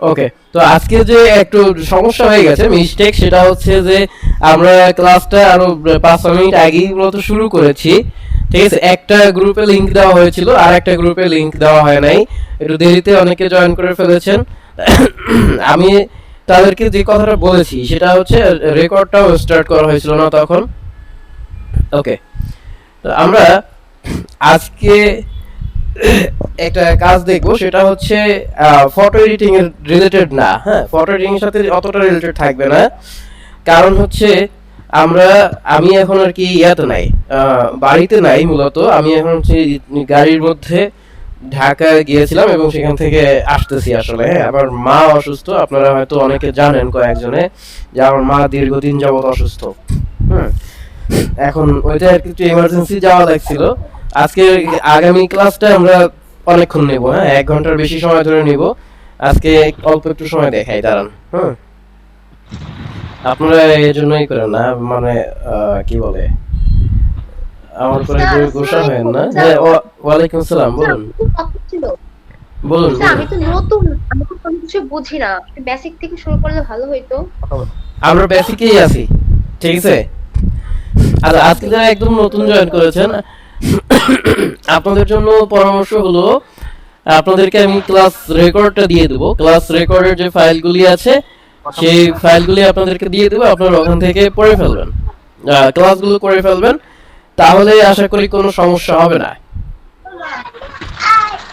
ওকে তো আজকে যে একটু সমস্যা হয়ে গেছে মিস্টেক সেটা হচ্ছে যে আমরা ক্লাসটা আরও পাঁচ মিনিট আগেই মূলত শুরু করেছি। ঠিক আছে? একটা গ্রুপে লিংক দেওয়া হয়েছিল, আর একটা গ্রুপে লিংক দেওয়া হয় নাই। একটু দেরিতে অনেকে জয়েন করে ফেলেছেন। আমি তাদেরকে যে কথাটা বলেছি, সেটা হচ্ছে রেকর্ডটাও স্টার্ট করা হয়েছিল না তখন। ওকে তো আমরা আজকে একটা কাজ দেখব, সেটা হচ্ছে ফটো এডিটিং এর রিলেটেড না। হ্যাঁ ফটো এডিটিং এর সাথে অতটা রিলেটেড থাকবে না। কারণ হচ্ছে, আমরা, আমি এখন আর কি ইয়াতে নাই। বাড়িতে নাই মূলত। আমি এখন হচ্ছে গাড়ির মধ্যে ঢাকা গিয়েছিলাম এবং সেখান থেকে আসতেছি আসলে। হ্যাঁ আমার মা অসুস্থ। আপনারা হয়তো অনেকে জানেন কয়েকজনে যে আমার মা দীর্ঘদিন যাবত অসুস্থ। হুম, এখন ওইটা আর কিছু এমার্জেন্সি যাওয়া লাগছিল। আজকে আগামী ক্লাসটা আমরা অনেকক্ষণ নেব হ্যাঁ? এক ঘণ্টার বেশি সময় ধরে নেব। আজকে অল্প একটু সময় দেখাই দাঁড়ান হুম? আপনারা এই জন্যই করেন না মানে কি বলে? আমার কেউ গোসা হয় না। হ্যাঁ ওয়া- ওয়ালাইকুম আসসালাম বলুন। বলুন আমি তো নতুন আমি তো কোনো কিছু বুঝি না। বেসিক থেকে শুরু করলে ভালো হইতো। আমরা বেসিকেই আছি ঠিক আছে? আর আজকে যারা একদম নতুন জয়েন করেছেন আপনাদের জন্য পরামর্শ হলো আপনাদেরকে আমি ক্লাস রেকর্ডটা দিয়ে দেবো। ক্লাস রেকর্ডের যে ফাইলগুলি আছে সেই ফাইলগুলি আপনাদেরকে দিয়ে দেবো আপনারা ওখান থেকে পড়ে ফেলবেন। ক্লাসগুলো করে ফেলবেন। তাহলে আশা করি কোনো সমস্যা হবে না।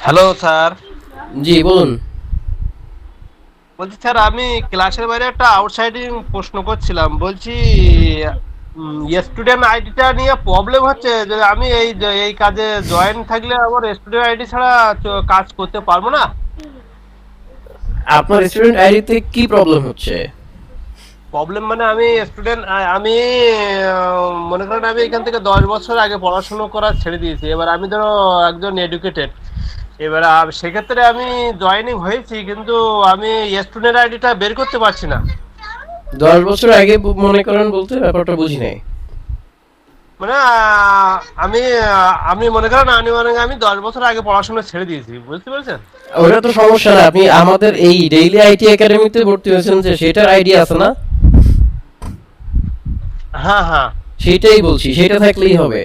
হ্যালো স্যার জি বলুন। বলছি স্যার আমি ক্লাসের বাইরে একটা আউটসাইডিং প্রশ্ন করছিলাম। বলছি স্টুডেন্ট আইডিটা নিয়ে প্রবলেম হচ্ছে যে আমি এই এই কাজে জয়েন থাকলে আমার স্টুডেন্ট আইডি ছাড়া কাজ করতে পারব না। আপনার স্টুডেন্ট আইডিতে কি প্রবলেম হচ্ছে? প্রবলেম মানে আমি স্টুডেন্ট আমি মনে করেন আমি এখান থেকে দশ বছর আগে পড়াশোনা করা ছেড়ে দিয়েছি। এবার আমি ধরো একজন এডুকেটেড এবার সেক্ষেত্রে আমি জয়েনিং হয়েছি কিন্তু আমি স্টুডেন্ট আইডিটা বের করতে পারছি না। দশ বছর আগে মনে করেন বলতে ব্যাপারটা বুঝি নাই। মানে আমি মনে করেন আমি মনে আমি দশ বছর আগে পড়াশোনা ছেড়ে দিয়েছি বুঝতে পেরেছেন? ওটা তো সমস্যা না আপনি আমাদের এই ডেইলি আইটি একাডেমিতে ভর্তি হয়েছেন যে সেটার আইডিয়া আছে না? হ্যাঁ হ্যাঁ। সেটাই বলছি সেটা থাকলেই হবে।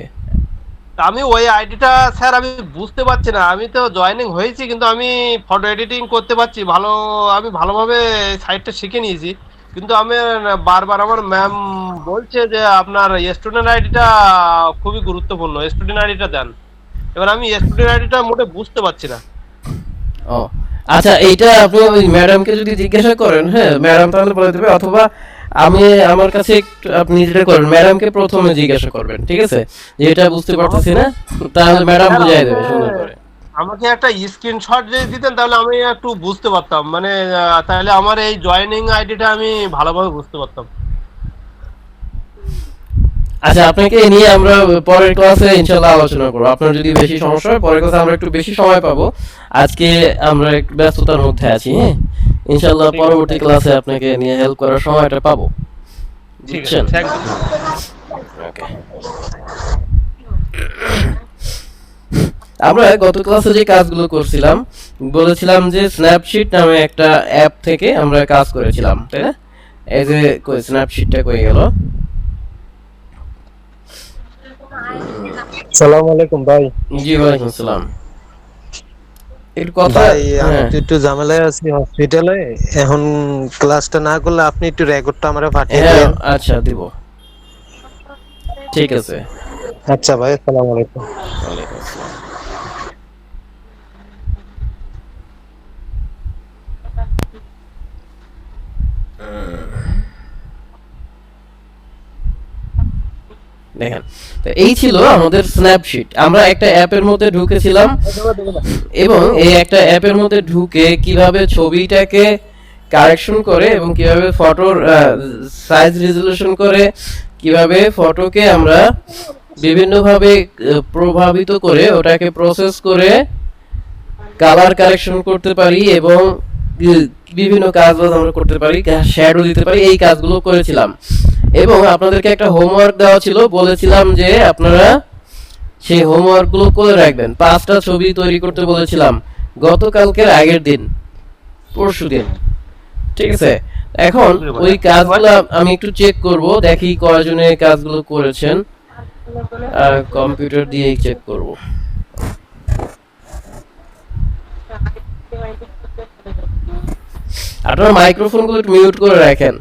আমি ওই আইডিটা স্যার আমি বুঝতে পারছি না। আমি তো জয়েনিং হয়েছি কিন্তু আমি ফটো এডিটিং করতে পারছি। ভালো আমি ভালোভাবে সাইটটা শিখে নিয়েছি। কিন্তু আমি বারবার আমার ম্যাম বলছে যে আপনার স্টুডেন্ট আইডিটা খুবই গুরুত্বপূর্ণ। স্টুডেন্ট আইডিটা দেন। এবার আমি স্টুডেন্ট আইডিটা মোটে বুঝতে পারছি না। ও। আচ্ছা এইটা আপনি ওই ম্যাডামকে যদি জিজ্ঞাসা করেন হ্যাঁ ম্যাডাম তাহলে বলে দেবে অথবা আমি আমার কাছে একটু আপনি যেটা করেন ম্যাডামকে প্রথমে জিজ্ঞাসা করবেন ঠিক আছে? যে এটা বুঝতে পারতেছি না তাহলে ম্যাডাম বুঝাই দেবে সুন্দর করে। আমাকে একটা স্ক্রিনশট যদি দিতেন তাহলে আমি একটু বুঝতে পারতাম। মানে তাহলে আমার এই জয়েনিং আইডিটা আমি ভালোভাবে বুঝতে পারতাম। আচ্ছা আপনাকে নিয়ে আমরা পরের ক্লাসে ইনশাল্লাহ আলোচনা করব। আপনার যদি বেশি সমস্যা হয় পরের ক্লাসে আমরা একটু বেশি সময় পাবো। আজকে আমরা একটু ব্যস্ততার মধ্যে আছি হ্যাঁ? ইনশাল্লাহ পরবর্তী ক্লাসে আপনাকে নিয়ে হেল্প করার সময়টা পাবো। ঠিক আছে থ্যাংক ইউ ওকে আমরা গত ক্লাসে যে কাজগুলো করছিলাম বলেছিলাম যে স্ন্যাপশিট নামে একটা অ্যাপ থেকে আমরা কাজ করেছিলাম তাই না? এই যে স্ন্যাপশিটটা কই গেল? সালাম আলাইকুম ভাই। জি ওয়ালাইকুম আসসালাম। একটু কথা আমি হ্যাঁ। একটু ঝামেলায় আছি হসপিটালে এখন ক্লাসটা না করলে আপনি একটু রেকর্ডটা আমরা পাঠিয়ে হ্যাঁ দেন আচ্ছা দিব। ঠিক আছে। আচ্ছা ভাই আসসালামু আলাইকুম। ওয়ালাইকুম আসসালাম। দেখেন। তো এই ছিল আমাদের স্ন্যাপশিট আমরা একটা অ্যাপের মধ্যে ঢুকেছিলাম। এবং এই একটা অ্যাপের মধ্যে ঢুকে কীভাবে ছবিটাকে কারেকশন করে এবং কীভাবে ফটোর সাইজ রেজলিউশন করে কীভাবে ফটোকে আমরা বিভিন্নভাবে প্রভাবিত করে ওটাকে প্রসেস করে কালার কারেকশন করতে পারি এবং বিভিন্ন কাজ বাজ আমরা করতে পারি শ্যাডো দিতে পারি এই কাজগুলো করেছিলাম। এবং আপনাদেরকে একটা হোমওয়ার্ক দেওয়া ছিল, বলেছিলাম যে আপনারা সেই হোমওয়ার্কগুলো করে রাখবেন। পাঁচটা ছবি তৈরি করতে বলেছিলাম। গতকালকের আগের দিন, পরশু দিন। ঠিক আছে? এখন ওই কাজগুলো আমি একটু চেক করব, দেখি কয়জনে কাজগুলো করেছেন। আর কম্পিউটার দিয়েই চেক করব। আপনার মাইক্রোফোনগুলো একটু মিউট করে রাখেন।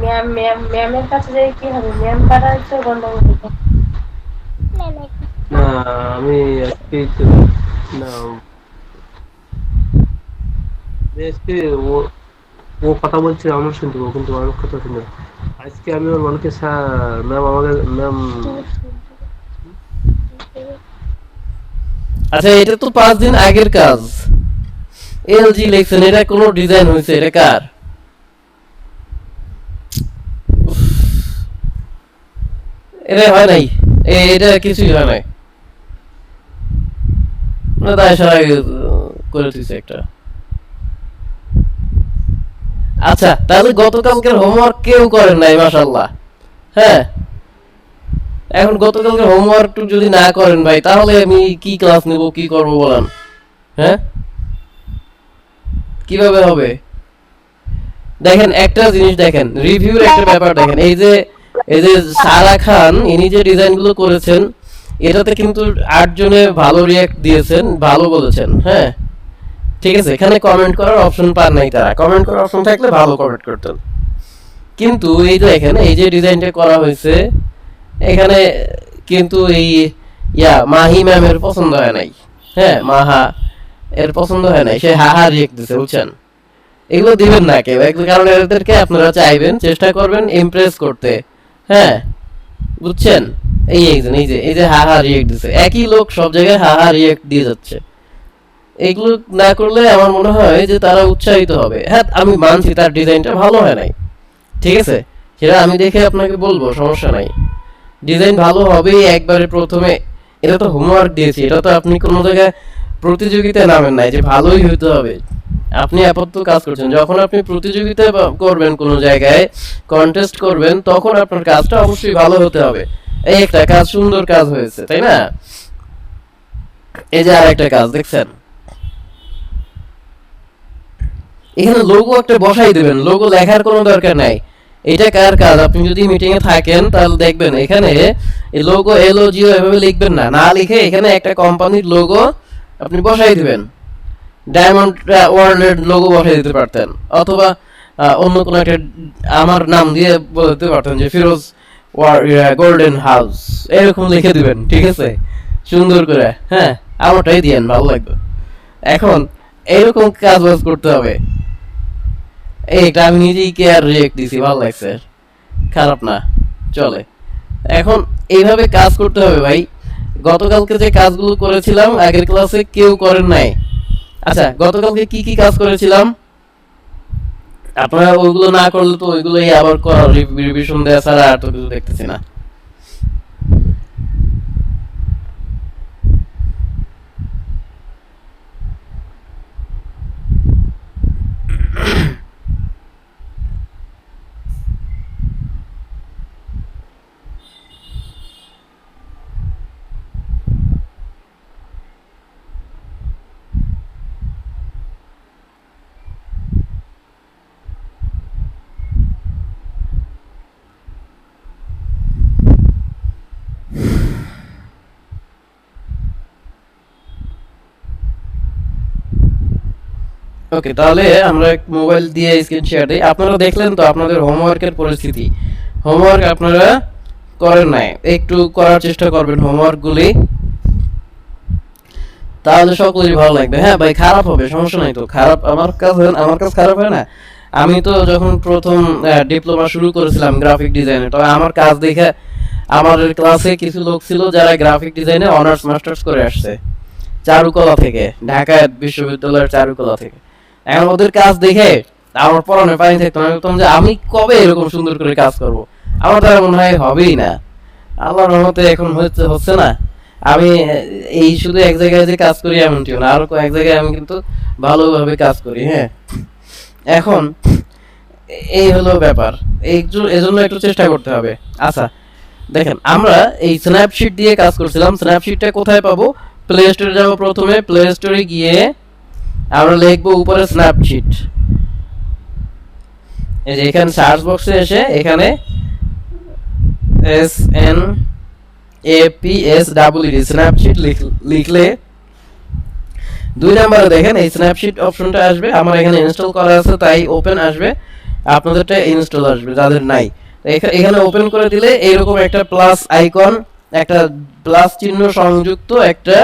ম্যাম ম্যাম ম্যামের কাছে যাই কি হবে? ম্যাম পাড়া হচ্ছে গন্ডগোল না আমি আজকে না আজকে ও ও কথা বলছে আমার শুনতে পাবো কিন্তু আমার কথা শুনে আজকে আমি ওর মানুষকে ম্যাম আমাকে ম্যাম আচ্ছা এটা তো পাঁচ দিন আগের কাজ। এলজি লেখছেন এটা কোনো ডিজাইন হয়েছে এটা কার? এটা হয় নাই। এটা কিছুই হয় নাই। তাই করে দিছে একটা। আচ্ছা তাহলে গতকালকের হোমওয়ার্ক কেউ করেন নাই মাশাল্লাহ হ্যাঁ? এখন গতকালকে হোমওয়ার্ক যদি না করেন ভাই, তাহলে আমি কি ক্লাস নেব, কি করব বলেন? হ্যাঁ? কীভাবে হবে? দেখেন, একটা জিনিস দেখেন রিভিউর একটা ব্যাপার দেখেন, এই যে এই যে সারা খান, ইনি যে ডিজাইনগুলো করেছেন, এটাতে কিন্তু আটজনে ভালো রিয়াক্ট দিয়েছেন, ভালো বলেছেন হ্যাঁ? ঠিক আছে, এখানে কমেন্ট করার অপশন পান নাই তারা। কমেন্ট করার অপশন থাকলে ভালো কমেন্ট করতেন। কিন্তু এই যে এই যে ডিজাইনটা করা হয়েছে, এখানে কিন্তু এই, ইয়া, মাহি ম্যামের পছন্দ হয় নাই। হ্যাঁ মাহা এর পছন্দ হয় নাই। সে হাহা রিয়েক্ট দিছে, বুঝছেন? এগুলো দিবেন না কেউ। কারণ এদেরকে আপনারা চাইবেন, চেষ্টা করবেন ইমপ্রেস করতে। হ্যাঁ বুঝছেন? এই একজন এই যে এই যে হাহা রিয়েক্ট দিছে। একই লোক সব জায়গায় হাহা রিয়েক্ট দিয়ে যাচ্ছে। এগুলো না করলে আমার মনে হয় যে তারা উৎসাহিত হবে। হ্যাঁ আমি মানছি তার ডিজাইনটা ভালো হয় নাই। ঠিক আছে? সেটা আমি দেখে আপনাকে বলব, সমস্যা নাই। ডিজাইন ভালো হবেই একবারে প্রথমে। এটা তো হোমওয়ার্ক দিয়েছি, এটা তো আপনি কোনো জায়গায় প্রতিযোগিতায় নামেন নাই যে ভালোই হইতে হবে। আপনি আপাতত কাজ করছেন। যখন আপনি প্রতিযোগিতা করবেন কোনো জায়গায় কন্টেস্ট করবেন, তখন আপনার কাজটা অবশ্যই ভালো হতে হবে। এই একটা কাজ সুন্দর কাজ হয়েছে, তাই না? এই যে আর একটা কাজ, দেখছেন? এখানে লোগো একটা বসাই দেবেন। লোগো লেখার কোনো দরকার নাই। এটা কার কাজ? আপনি যদি মিটিং এ থাকেন, তাহলে দেখবেন এখানে লোগো এলও জিও এভাবে লিখবেন না। না লিখে এখানে একটা কোম্পানির লোগো আপনি বসাই দিবেন। ডায়মন্ড ওয়ার্ল্ডের লোগো বসাই দিতে পারতেন। অথবা অন্য কোনো একটা, আমার নাম দিয়ে পারতেন যে, ফিরোজ গোল্ডেন হাউস এরকম লিখে দিবেন, ঠিক আছে? সুন্দর করে হ্যাঁ? আমারটাই দিয়েন ভালো লাগবে। এখন, এরকম কাজ বাজ করতে হবে। এইটা আমি নিজেই কেয়ার রিয়েক্ট দিছি, ভালো লাগছে। খারাপ না, চলে। এখন, এইভাবে কাজ করতে হবে ভাই। গতকালকে যে কাজগুলো করেছিলাম, আগের ক্লাসে কেউ করেন নাই। আচ্ছা গতকালকে কি কি কাজ করেছিলাম? আপনারা ওইগুলো না করলে তো ওইগুলোই আবার রিভিশন দেওয়া ছাড়া আর তো কিছু দেখতেছি না। ওকে তাহলে আমরা মোবাইল দিয়ে স্ক্রিন শেয়ার দিই। আপনারা দেখলেন তো আপনাদের হোমওয়ার্কের পরিস্থিতি। হোমওয়ার্ক আপনারা করেন নাই। একটু করার চেষ্টা করবেন হোমওয়ার্কগুলি তাহলে সকলেরই ভালো লাগবে। হ্যাঁ ভাই, খারাপ হবে, সমস্যা নাই তো। খারাপ আমার কাজ আমার কাজ খারাপ হয় না। আমি তো যখন প্রথম ডিপ্লোমা শুরু করেছিলাম গ্রাফিক ডিজাইনে আমার কাজ দেখে আমাদের ক্লাসে কিছু লোক ছিল যারা গ্রাফিক ডিজাইনে অনার্স মাস্টার্স করে আসছে। চারুকলা থেকে, ঢাকা বিশ্ববিদ্যালয়ের চারুকলা থেকে। এখন ওদের কাজ দেখে আমার পড়ানোর পানি থাকতো আমি ভাবতাম যে, আমি কবে এরকম সুন্দর করে কাজ করব? আমার দ্বারা মনে হয় হবেই না। আল্লাহর রহমতে এখন হচ্ছে হচ্ছে না। আমি এই শুধু এক জায়গায় যে কাজ করি এমনটিও না, আরও কয়েক জায়গায় আমি কিন্তু ভালোভাবে কাজ করি হ্যাঁ। এখন এই হলো ব্যাপার। এই এজন্য একটু চেষ্টা করতে হবে। আচ্ছা দেখেন, আমরা এই স্ন্যাপশিট দিয়ে কাজ করছিলাম। স্ন্যাপশিটটা কোথায় পাবো? প্লে স্টোরে যাব প্রথমে। প্লে স্টোরে গিয়ে আমরা লিখব উপরে স্ন্যাপচিট এই যে এখানে সার্চ বক্সে এসে এখানে S N A P S double E D Snapseed লিখলে দুই নাম্বারে দেখেন এই স্ন্যাপশিট অপশনটা আসবে। আমার এখানে ইনস্টল করা আছে, তাই ওপেন আসবে। আপনাদেরটা ইনস্টল আসবে, যাদের নাই। এখানে ওপেন করে দিলে এইরকম একটা প্লাস আইকন একটা প্লাস চিহ্ন সংযুক্ত একটা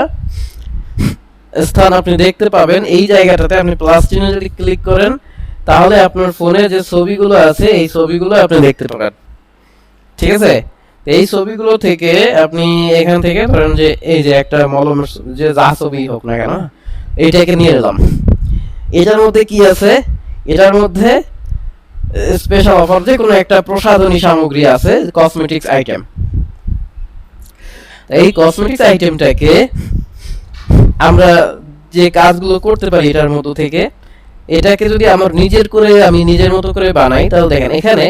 স্থান আপনি দেখতে পাবেন, এই জায়গাটাতে আপনি প্লাস চিহ্ন যদি ক্লিক করেন, তাহলে আপনার ফোনে যে ছবিগুলো আছে, এই ছবিগুলো আপনি দেখতে পাবেন। ঠিক আছে? এই ছবিগুলো থেকে আপনি এখান থেকে ধরেন যে, এই যে একটা মলম, যে যা ছবি হোক না কেন, এইটাকে নিয়ে এলাম। এটার মধ্যে কি আছে? এটার মধ্যে স্পেশাল অফার যে কোনো একটা প্রসাধনী সামগ্রী আছে কসমেটিক্স আইটেম এই কসমেটিক্স আইটেমটাকে আমরা যে কাজগুলো করতে পারি এটার মধ্যে থেকে, এটাকে যদি আমার নিজের করে, আমি নিজের মতো করে বানাই, তাহলে দেখেন, এখানে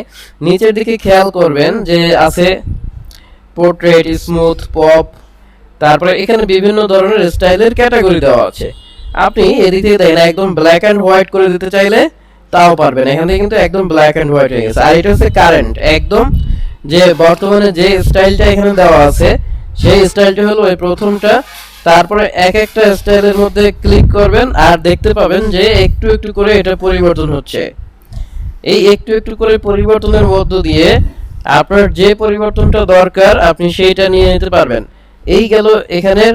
নিচের দিকে খেয়াল করবেন যে আছে পোর্ট্রেট স্মুথ পপ তারপরে এখানে বিভিন্ন ধরনের স্টাইলের ক্যাটাগরি দেওয়া আছে। আপনি এদিক থেকে দেখেন, একদম ব্ল্যাক অ্যান্ড হোয়াইট করে দিতে চাইলে তাও পারবেন। এখান থেকে কিন্তু একদম ব্ল্যাক অ্যান্ড হোয়াইট হয়ে গেছে। আর এটা হচ্ছে কারেন্ট একদম যে বর্তমানে যে স্টাইলটা এখানে দেওয়া আছে, সেই স্টাইলটা হলো এই প্রথমটা তারপরে এক একটা স্টাইলের মধ্যে ক্লিক করবেন আর দেখতে পাবেন যে একটু একটু করে এটা পরিবর্তন হচ্ছে। এই একটু একটু করে পরিবর্তনের মধ্য দিয়ে আপনার যে পরিবর্তনটা দরকার, আপনি সেইটা নিয়ে নিতে পারবেন। এই গেল এখানের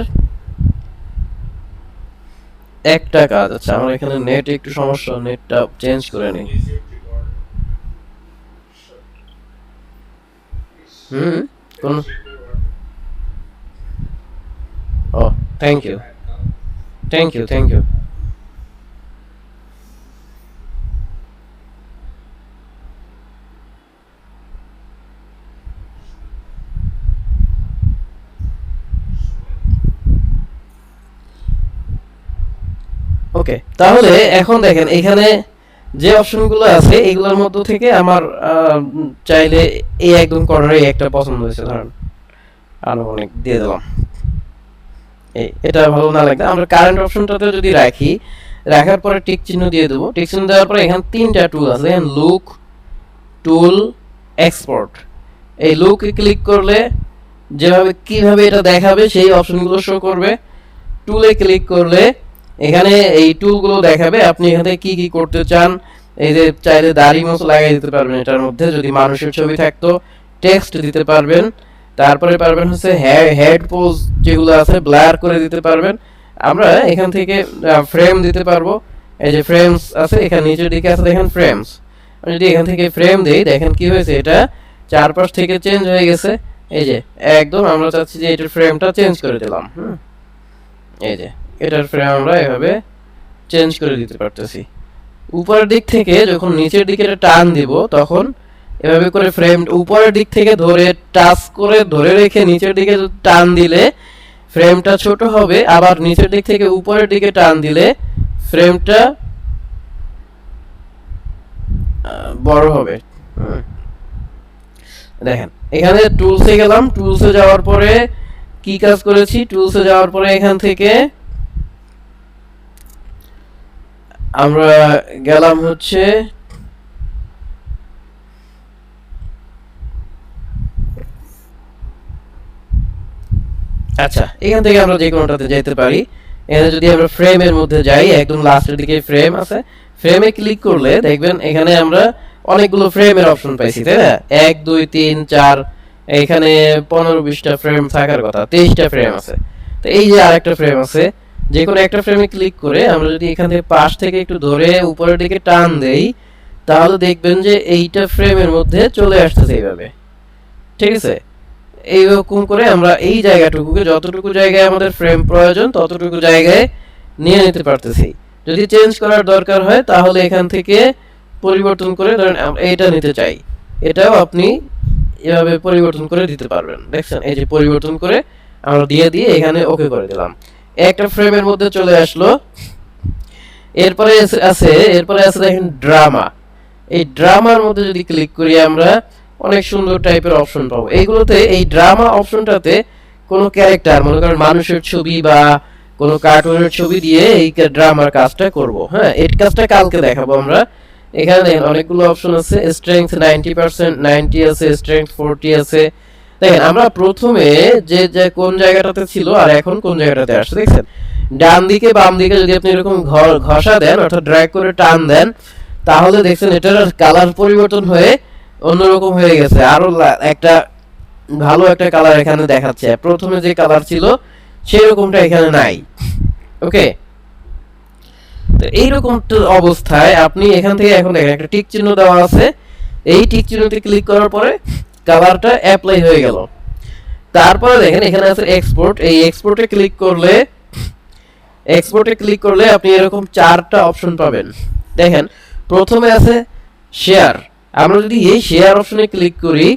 একটা কাজ। আচ্ছা আমার এখানে নেট একটু সমস্যা নেটটা চেঞ্জ করে নিই। হুম? কোন ও thank you thank you thank you okay তাহলে এখন দেখেন এখানে যে অপশনগুলো আছে এগুলোর মধ্য থেকে আমার চাইলে এই একদম কর্নারে একটা পছন্দ হয়েছে। ধরেন আনুমানিক দিয়ে দিলাম। এটা ভালো না লাগবে আমরা কারেন্ট অপশনটাতে যদি রাখি, রাখার পরে টিক চিহ্ন দিয়ে দেবো। টিক চিহ্ন দেওয়ার পরে এখানে তিনটা টুল আছে। লুক টুল এক্সপোর্ট এই লুকে ক্লিক করলে যেভাবে, কীভাবে এটা দেখাবে, সেই অপশনগুলো শো করবে। টুলে ক্লিক করলে এখানে এই টুলগুলো দেখাবে। আপনি এখান কি কি করতে চান, এই যে চাইলে দাড়ি মতো লাগাই দিতে পারবেন এটার মধ্যে। যদি মানুষের ছবি থাকতো টেক্সট দিতে পারবেন। তারপরে পারবেন হচ্ছে হেড পোজ যেগুলো আছে ব্লার করে দিতে পারবেন। আমরা এখান থেকে ফ্রেম দিতে পারব। এই যে ফ্রেমস আছে, এখানে নিচের দিকে আছে, দেখেন ফ্রেমস আমি যদি এখান থেকে ফ্রেম দিই, দেখেন কি হয়েছে, এটা চারপাশ থেকে চেঞ্জ হয়ে গেছে। এই যে, একদম আমরা চাচ্ছি যে এটার ফ্রেমটা চেঞ্জ করে দিলাম, হুম। এই যে, এটার ফ্রেম আমরা এভাবে চেঞ্জ করে দিতে পারতেছি। উপরের দিক থেকে যখন নিচের দিকে এটা টান দিব, তখন এভাবে করে ফ্রেম উপরের দিক থেকে ধরে টাচ করে ধরে রেখে নিচের দিকে টান দিলে ফ্রেমটা ছোট হবে, আবার নিচের দিক থেকে উপরের দিকে টান দিলে ফ্রেমটা বড় হবে। দেখেন, এখানে টুলসে গেলাম টুলসে যাওয়ার পরে কি কাজ করেছি? টুলসে যাওয়ার পরে এখান থেকে আমরা গেলাম হচ্ছে আচ্ছা এখান থেকে আমরা যে কোনোটাতে যেতে পারি, এখানে যদি আমরা ফ্রেমের মধ্যে যাই, একদম লাস্টের দিকে ফ্রেম আছে ফ্রেমে ক্লিক করলে দেখবেন এখানে আমরা অনেকগুলো ফ্রেমের অপশন পাইছি, তাই না? এক, দুই, তিন, চার, এখানে পনেরো বিশটা ফ্রেম থাকার কথা, তেইশটা ফ্রেম আছে। তো এই যে আরেকটা ফ্রেম আছে, যে কোনো একটা ফ্রেমে ক্লিক করে আমরা যদি এখান থেকে পাশ থেকে একটু ধরে উপরের দিকে টান দেই, তাহলে দেখবেন যে এইটা ফ্রেমের মধ্যে চলে আসতেছে এইভাবে। ঠিক আছে? এইরকম করে আমরা এই জায়গাটুকুকে যতটুকু জায়গায় আমাদের ফ্রেম প্রয়োজন, ততটুকু জায়গায় নিয়ে নিতে পারতেছি। যদি চেঞ্জ করার দরকার হয়, তাহলে এখান থেকে পরিবর্তন করে ধরেন এইটা নিতে চাই। এটাও আপনি এভাবে পরিবর্তন করে দিতে পারবেন। দেখছেন? এই যে পরিবর্তন করে আমরা দিয়ে দিয়ে এখানে ওকে করে দিলাম। একটা ফ্রেমের মধ্যে চলে আসলো। এরপরে আছে এরপরে আছে দেখেন ড্রামা এই ড্রামার মধ্যে যদি ক্লিক করি আমরা অনেক সুন্দর টাইপের অপশন পাবো। এইগুলোতে এই ড্রামা অপশনটাতে কোনো ক্যারেক্টার মনে করেন মানুষের ছবি বা কোনো কার্টুনের ছবি দিয়ে এই ড্রামার কাজটা করব। হ্যাঁ এই কাজটা কালকে দেখাবো আমরা। এখানে অনেকগুলো অপশন আছে। স্ট্রেংথ নাইনটি পার্সেন্ট নাইনটি আছে স্ট্রেংথ ফোরটি আছে। দেখেন, আমরা প্রথমে যে যে কোন জায়গাটাতে ছিল আর এখন কোন জায়গাটাতে আসছে, দেখছেন? ডান দিকে, বাম দিকে যদি আপনি এরকম ঘ- ঘষা দেন, অর্থাৎ ড্র্যাগ করে টান দেন, তাহলে দেখছেন এটার কালার পরিবর্তন হয়ে অন্যরকম হয়ে গেছে। আরও একটা ভালো একটা কালার এখানে দেখাচ্ছে। প্রথমে যে কালার ছিল সেই রকমটা এখানে নাই। ওকে তো এইরকম অবস্থায় আপনি এখান থেকে এখন দেখেন, একটা টিক চিহ্ন দেওয়া আছে। এই টিক চিহ্নতে ক্লিক করার পরে কালারটা অ্যাপ্লাই হয়ে গেল। তারপরে দেখেন, এখানে আছে এক্সপোর্ট এই এক্সপোর্টে ক্লিক করলে এক্সপোর্টে ক্লিক করলে আপনি এরকম চারটা অপশন পাবেন। দেখেন, প্রথমে আছে শেয়ার আমরা যদি এই শেয়ার অপশনে ক্লিক করি,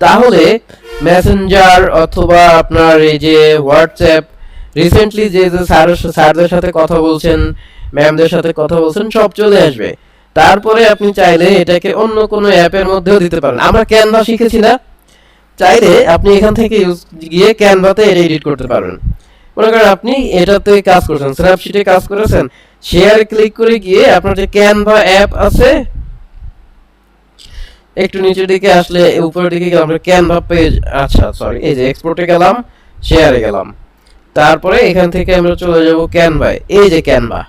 তাহলে মেসেঞ্জার অথবা আপনার এই যে হোয়াটসঅ্যাপ রিসেন্টলি যে যে স্যার স্যারদের সাথে কথা বলছেন ম্যামদের সাথে কথা বলছেন, সব চলে আসবে। তারপরে আপনি চাইলে এটাকে অন্য কোনো অ্যাপের মধ্যেও দিতে পারেন। আমরা ক্যানভা শিখেছি না। চাইলে আপনি এখান থেকে ইউজ গিয়ে ক্যানভাতে এটা এডিট করতে পারবেন মনে করেন আপনি এটাতে কাজ করেছেন স্ন্যাপশিটে কাজ করেছেন শেয়ার ক্লিক করে গিয়ে আপনার যে ক্যানভা অ্যাপ আছে একটু নিচের দিকে আসলে উপরের দিকে গেলাম ক্যানভা পেজ আচ্ছা সরি এই যে এক্সপোর্টে গেলাম শেয়ারে গেলাম। তারপরে এখান থেকে আমরা চলে যাব ক্যানভায় এই যে ক্যানভা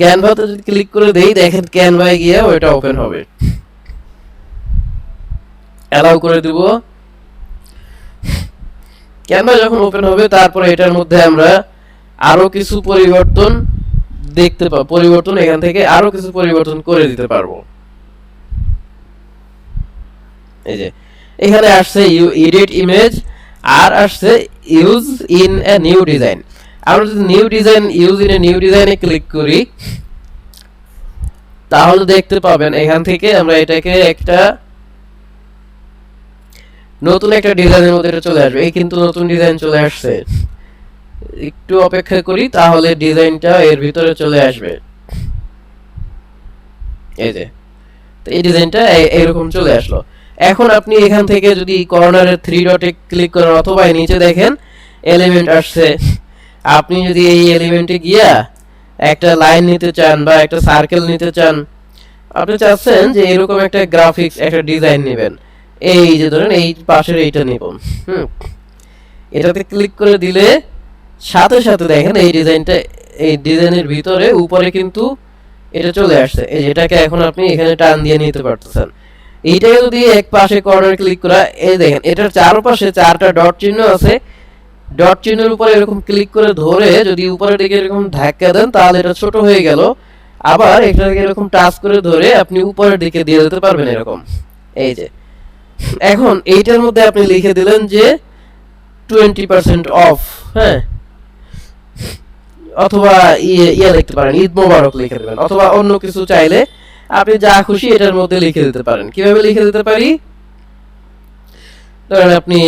ক্যানভাতে যদি ক্লিক করে দেই, দেখেন ক্যানভায় গিয়ে ওইটা ওপেন হবে। অ্যালাউ করে দিব। ক্যানভা যখন ওপেন হবে, তারপরে এটার মধ্যে আমরা আরও কিছু পরিবর্তন দেখতে পাবো পরিবর্তন এখান থেকে আরও কিছু পরিবর্তন করে দিতে পারব। এই যে এখানে আসছে ইউ এডিট ইমেজ আর আসছে use in a new design আমরা যদি new design use in a new ডিজাইনে ক্লিক করি তাহলে দেখতে পাবেন এখান থেকে আমরা এটাকে একটা নতুন একটা ডিজাইনের মধ্যে এটা চলে আসবে। এই কিন্তু নতুন ডিজাইন চলে আসছে। একটু অপেক্ষা করি তাহলে ডিজাইনটা এর ভিতরে চলে আসবে। এই যে তো এই ডিজাইনটা এইরকম চলে আসলো। এখন আপনি এখান থেকে যদি কর্নারের থ্রি ডটে ক্লিক করেন অথবা নিচে দেখেন এলিমেন্ট আসছে। আপনি যদি এই এলিমেন্টে গিয়া একটা লাইন নিতে চান বা একটা সার্কেল নিতে চান, আপনি চাচ্ছেন যে এরকম একটা গ্রাফিক্স একটা ডিজাইন নেবেন। এই যে ধরেন এই পাশের এইটা নিব। হুম। এটাতে ক্লিক করে দিলে সাথে সাথে দেখেন এই ডিজাইনটা এই ডিজাইনের ভিতরে উপরে কিন্তু এটা চলে আসছে। এই যে এটাকে এখন আপনি এখানে টান দিয়ে নিতে পারতেছেন। এইটাকে যদি এক পাশে কর্নার ক্লিক করা, এই দেখেন, এটার চারপাশে চারটা ডট চিহ্ন আছে। ডট চিহ্নের উপরে এরকম ক্লিক করে ধরে যদি উপরের দিকে এরকম ধাক্কা দেন, তাহলে এটা ছোট হয়ে গেল। আবার এটাকে এরকম টাচ করে ধরে আপনি উপরের দিকে দিয়ে দিতে পারবেন এরকম। এই যে। এখন এইটার মধ্যে আপনি লিখে দিলেন যে টোয়েন্টি পার্সেন্ট অফ হ্যাঁ? অথবা ইয়ে ইয়ে লিখতে পারেন, ঈদ মোবারক লিখে দেবেন, অথবা অন্য কিছু চাইলে আপনি যা খুশি এটার মধ্যে লিখে দিতে পারেন। কীভাবে লিখে দিতে পারি? ধরেন আপনি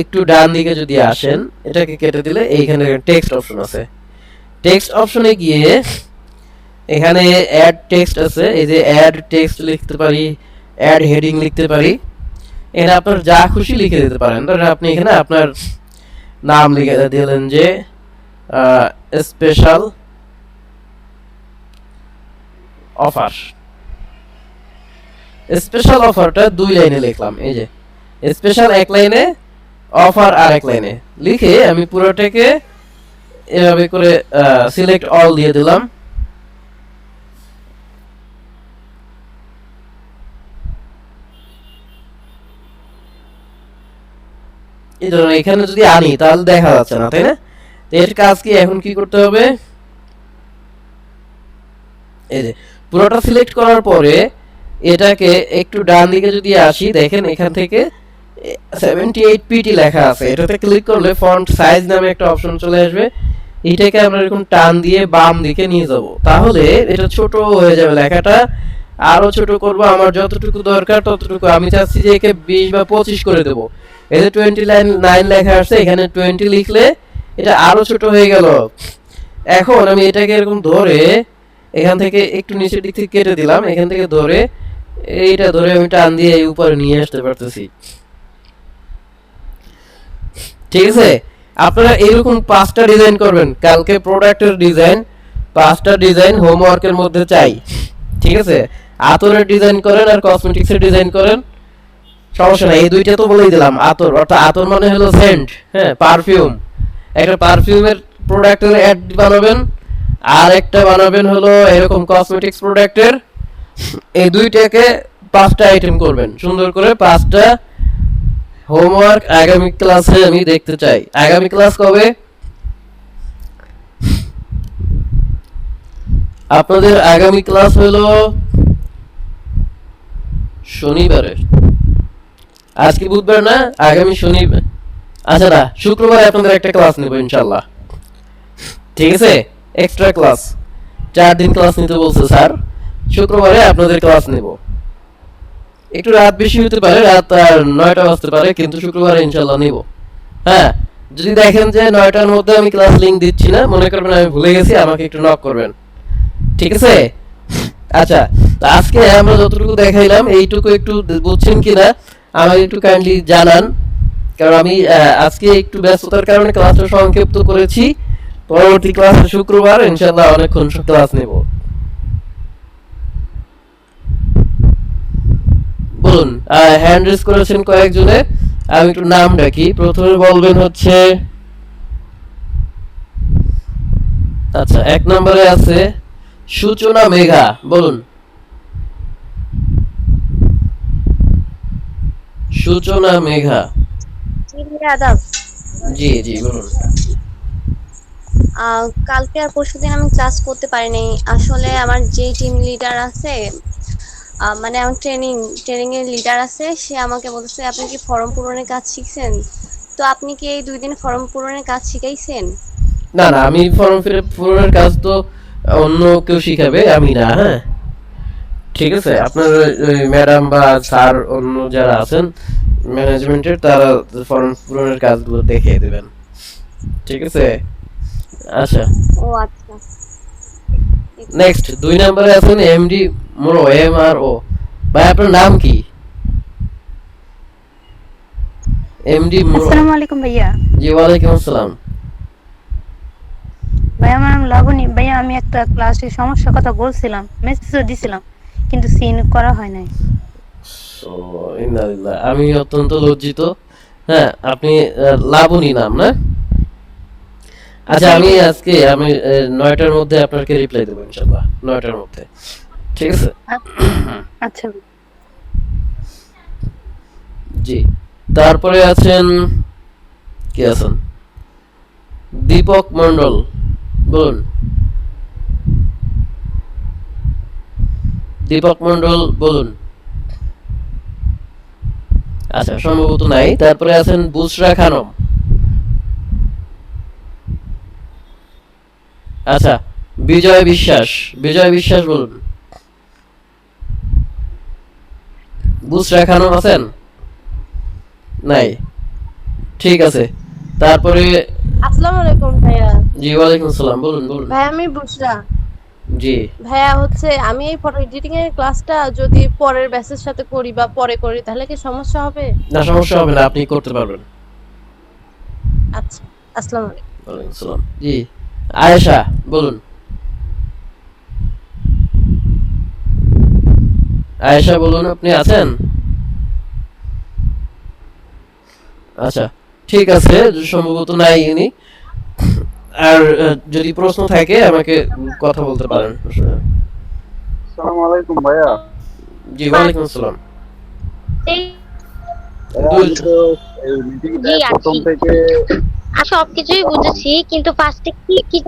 একটু ডান দিকে যদি আসেন, এটাকে কেটে দিলে এইখানে টেক্সট অপশন আছে। টেক্সট অপশনে গিয়ে এখানে অ্যাড টেক্সট আছে, এই যে অ্যাড টেক্সট লিখতে পারি অ্যাড হেডিং লিখতে পারি। এখানে আপনার যা খুশি লিখে দিতে পারেন। ধরেন আপনি এখানে আপনার নাম লিখে দিলেন যে স্পেশাল অফার স্পেশাল অফারটা দুই লাইনে লিখলাম, এই যে। স্পেশাল এক লাইনে অফার আর এক লাইনে। লিখে আমি পুরোটাকে এভাবে করে সিলেক্ট অল দিয়ে দিলাম। এই ধরুন এখানে যদি আনি, তাহলে দেখা যাচ্ছে না, তাই না? তো এর কাজ কি, এখন কি করতে হবে? এই যে, পুরোটা সিলেক্ট করার পরে এটাকে একটু ডান দিকে যদি আসি, দেখেন এখান থেকে সেভেন্টি এইট পিটি লেখা আছে। এটাতে ক্লিক করলে ফন্ট সাইজ নামে একটা অপশন চলে আসবে। এটাকে আমরা এরকম টান দিয়ে বাম দিকে নিয়ে যাব। তাহলে এটা ছোট হয়ে যাবে লেখাটা। আরও ছোট করব, আমার যতটুকু দরকার ততটুকু। আমি চাচ্ছি যে একে বিশ বা পঁচিশ করে দেবো। যে টোয়েন্টি লাইন নাইন লেখা আসছে, এখানে টোয়েন্টি লিখলে এটা আরও ছোট হয়ে গেল। এখন আমি এটাকে এরকম ধরে এখান থেকে একটু নিচের দিক থেকে কেটে দিলাম। এখান থেকে ধরে এইটা ধরে আমি টান দিয়ে এই উপরে নিয়ে আসতে পারতেছি। ঠিক আছে? আপনারা এরকম পাঁচটা ডিজাইন করবেন। কালকে প্রোডাক্টের ডিজাইন পাঁচটা ডিজাইন হোমওয়ার্কের মধ্যে চাই। ঠিক আছে? আতরের ডিজাইন করেন আর কসমেটিক্সের ডিজাইন করেন। সমস্যা নাই, এই দুইটা তো বলেই দিলাম, আতর। অর্থাৎ আতর মানে হলো সেন্ট হ্যাঁ পারফিউম একটা পারফিউমের প্রোডাক্টের অ্যাড বানাবেন, আর একটা বানাবেন হলো এরকম কসমেটিক্স প্রোডাক্টের এই দুইটাকে পাঁচটা আইটেম করবেন। সুন্দর করে পাঁচটা হোমওয়ার্ক আগামী ক্লাসে আমি দেখতে চাই। আগামী ক্লাস কবে? আপনাদের আগামী ক্লাস হলো শনিবারে। আজকে বুধবার না, আগামী শনিবার। আচ্ছা না, শুক্রবারে আপনাদের একটা ক্লাস নেব ইনশাল্লাহ ঠিক আছে? এক্সট্রা ক্লাস চার দিন ক্লাস নিতে বলছে স্যার। শুক্রবারে আপনাদের ক্লাস নেব। একটু রাত বেশি হতে পারে, রাত নয়টা বাজতে পারে, কিন্তু শুক্রবারে ইনশাল্লাহ নিব। হ্যাঁ যদি দেখেন যে নয়টার মধ্যে আমি ক্লাস লিংক দিচ্ছি না, মনে করবেন আমি ভুলে গেছি, আমাকে একটু নক করবেন। ঠিক আছে? আচ্ছা তো আজকে আমরা যতটুকু দেখাইলাম, এইটুকু একটু বুঝছেন কিনা, আমাকে একটু কাইন্ডলি জানান, কারণ আমি আজকে একটু ব্যস্ততার কারণে ক্লাসটা সংক্ষিপ্ত করেছি। পরবর্তী ক্লাস শুক্রবার ইনশাল্লাহ অনেকক্ষণ ক্লাস নেব। বলুন হ্যান্ড রেস করেছেন কয়েকজনে আমি একটু নাম ডাকি। প্রথমে বলবেন হচ্ছে আচ্ছা এক নম্বরে আছে সূচনা মেঘা বলুন। সূচনা মেঘা। জি জি বলুন। কালকে আর পরশুদিন আমি ক্লাস করতে পারিনি। আসলে আমার যে টিম লিডার আছে মানে আমার ট্রেনিং ট্রেনিং এর লিডার আছে সে আমাকে বলছে আপনি কি ফর্ম পূরণের কাজ শিখছেন? তো আপনি কি এই দুই দিন ফর্ম পূরণের কাজ শিখাইছেন? না না আমি ফর্ম ফিল পূরণের কাজ তো অন্য কেউ শিখাবে আমি না হ্যাঁ। ঠিক আছে আপনার ম্যাডাম বা স্যার অন্য যারা আছেন ম্যানেজমেন্টের তারা ফর্ম পূরণের কাজগুলো দেখিয়ে দেবেন। ঠিক আছে? আচ্ছা। ও আচ্ছা। নেক্সট দুই নম্বরে আছেন এমডি মোরো এম আর ও। ভাই আপনার নাম কি? এমডি মোরো আসসালামু আলাইকুম ভাইয়া। জি ওয়ালাইকুম আসসালাম। ভাইয়া আমার নাম লাবণী। ভাইয়া আমি একটা ক্লাসে সমস্যার কথা বলছিলাম মেসেজও দিছিলাম কিন্তু সিন করা হয় নাই। আমি অত্যন্ত লজ্জিত। হ্যাঁ আপনি লাবণী নাম না? আচ্ছা আমি আজকে আমি নয়টার মধ্যে আপনাকে রিপ্লাই দেবো ইনশাল্লাহ নয়টার মধ্যে। ঠিক আছে? আচ্ছা। জি। তারপরে আছেন কি আছেন? দীপক মন্ডল বলুন। দীপক মন্ডল বলুন। আচ্ছা সম্ভবত নাই। তারপরে আছেন বুসরা খানম। আচ্ছা বিজয় বিশ্বাস বিজয় বিশ্বাস বলুন। বুসরা খানম আছেন? নাই। ঠিক আছে। তারপরে আসসালামু আলাইকুম ভাইয়া। জি ওয়ালাইকুম আসসালাম। বলুন বলুন। ভাইয়া আমি বুসরা জি। ভাইয়া হচ্ছে আমি এই ফটো এডিটিং এর ক্লাসটা যদি পরের ব্যাচের সাথে করি বা পরে করি তাহলে কি সমস্যা হবে? না সমস্যা হবে না। আপনি করতে পারবেন। আচ্ছা আসসালামু আলাইকুম। ওয়ালাইকুম আসসালাম। জি। আয়েশা বলুন। আয়েশা বলুন আপনি আছেন? আচ্ছা ঠিক আছে সম্ভবত নাই ইনি। আর যদি প্রশ্ন থাকে আমাকে কথা বলতে পারেন। আসসালামু আলাইকুম ভাইয়া। জি ওয়ালাইকুম আসসালাম। প্রথম থেকে সবকিছুই বুঝেছি কিন্তু ফার্স্টে কি কি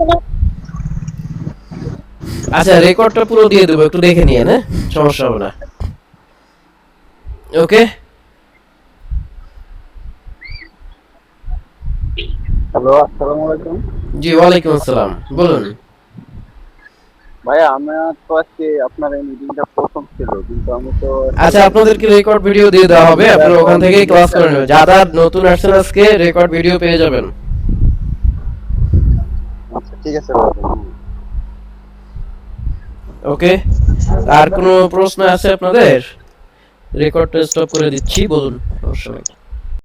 আচ্ছা রেকর্ডটা পুরো দিয়ে দেবো একটু দেখে নিয়ে হ্যাঁ? সমস্যা হবে না। ওকে হ্যালো আসসালামু আলাইকুম জি ওয়ালাইকুম আসসালাম। বলুন। ভাইয়া আমার তো আজকে আপনার এই মিটিংটা প্রথম ছিল কিন্তু আমি তো আচ্ছা আপনাদেরকে রেকর্ড ভিডিও দিয়ে দেওয়া হবে। আপনারা ওখান থেকেই ক্লাস করে নেবেন। যারা নতুন আসছেন আজকে রেকর্ড ভিডিও পেয়ে যাবেন। আচ্ছা ঠিক আছে ওকে আর কোনো প্রশ্ন আছে আপনাদের? রেকর্ডটা স্টপ করে দিচ্ছি বলুন। নেই